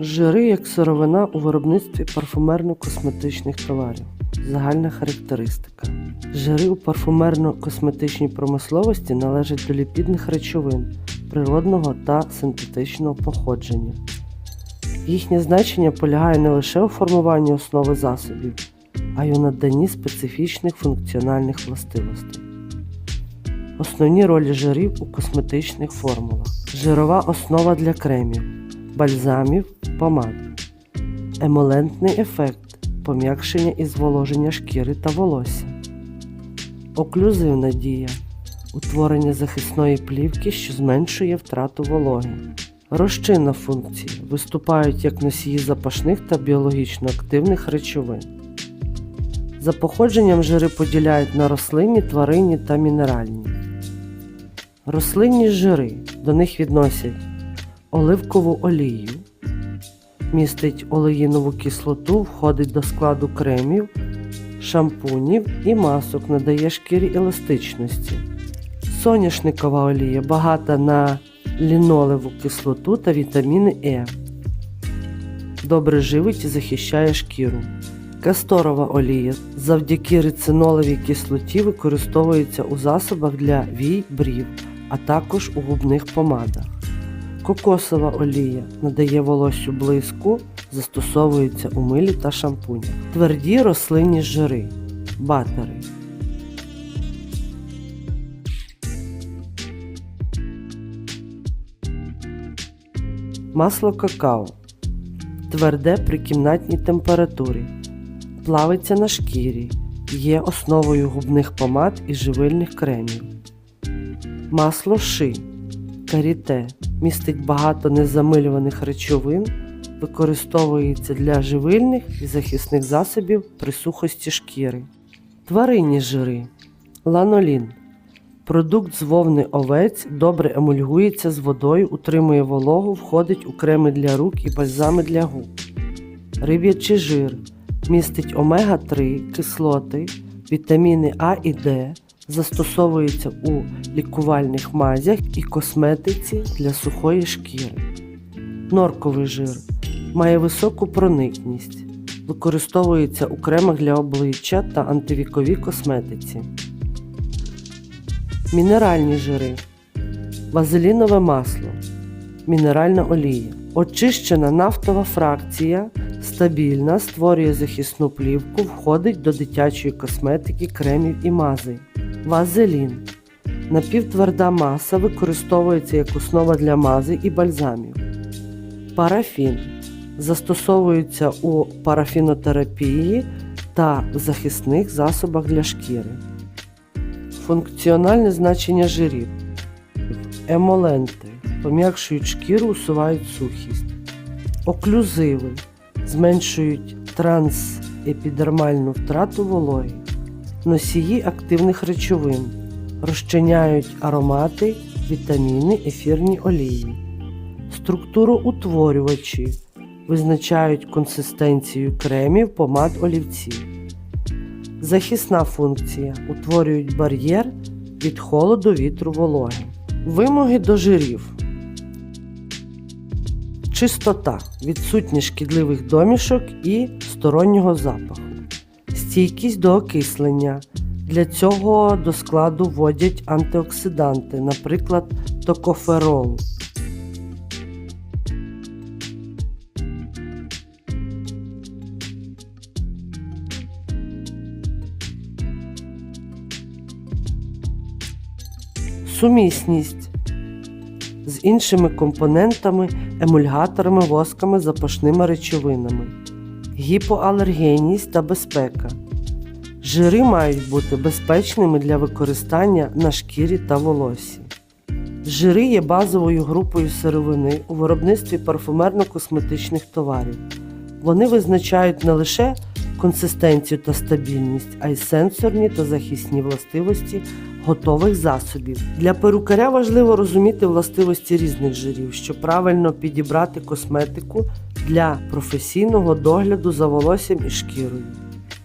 Жири як сировина у виробництві парфумерно-косметичних товарів. Загальна характеристика. Жири у парфумерно-косметичній промисловості належать до ліпідних речовин природного та синтетичного походження. Їхнє значення полягає не лише у формуванні основи засобів, а й у наданні специфічних функціональних властивостей. Основні ролі жирів у косметичних формулах. Жирова основа для кремів, бальзамів, помад. Емолентний ефект пом'якшення і зволоження шкіри та волосся. Оклюзивна дія утворення захисної плівки, що зменшує втрату вологи. Розчинна функція виступають як носії запашних та біологічно активних речовин. За походженням жири поділяють на рослинні, тваринні та мінеральні. Рослинні жири до них відносять оливкову олію, містить олеїнову кислоту, входить до складу кремів, шампунів і масок, надає шкірі еластичності. Соняшникова олія багата на лінолеву кислоту та вітаміни Е. Добре живить і захищає шкіру. Касторова олія завдяки рицинолевій кислоті використовується у засобах для вій, брів, а також у губних помадах. Кокосова олія надає волоссю блиску, застосовується у милі та шампунях. Тверді рослинні жири, батери. Масло какао. Тверде при кімнатній температурі. Плавиться на шкірі. Є основою губних помад і живильних кремів. Масло ши. Каріте. Містить багато незамилюваних речовин. Використовується для живильних і захисних засобів при сухості шкіри. Тваринні жири. Ланолін. Продукт з вовни овець добре емульгується з водою, утримує вологу, входить у креми для рук і бальзами для губ. Риб'ячий жир містить омега-3 кислоти, вітаміни А і Д, застосовується у лікувальних мазях і косметиці для сухої шкіри. Норковий жир має високу проникність, використовується у кремах для обличчя та антивіковій косметиці. Мінеральні жири, вазелінове масло, мінеральна олія, очищена нафтова фракція, стабільна, створює захисну плівку, входить до дитячої косметики, кремів і мазей. Вазелін. Напівтверда маса використовується як основа для мази і бальзамів. Парафін. Застосовується у парафінотерапії та в захисних засобах для шкіри. Функціональне значення жирів. Емоленти пом'якшують шкіру, усувають сухість. Оклюзиви зменшують трансепідермальну втрату вологи. Носії активних речовин. Розчиняють аромати, вітаміни, ефірні олії. Структуроутворювачі визначають консистенцію кремів, помад олівців. Захисна функція утворюють бар'єр від холоду, вітру, вологи. Вимоги до жирів. Чистота, відсутність шкідливих домішок і стороннього запаху. Стійкість до окислення. Для цього до складу вводять антиоксиданти, наприклад, токоферол. Сумісність з іншими компонентами, емульгаторами, восками, запашними речовинами, гіпоалергенність та безпека. Жири мають бути безпечними для використання на шкірі та волоссі. Жири є базовою групою сировини у виробництві парфумерно-косметичних товарів. Вони визначають не лише консистенцію та стабільність, а й сенсорні та захисні властивості готових засобів. Для перукаря важливо розуміти властивості різних жирів, щоб правильно підібрати косметику для професійного догляду за волоссям і шкірою.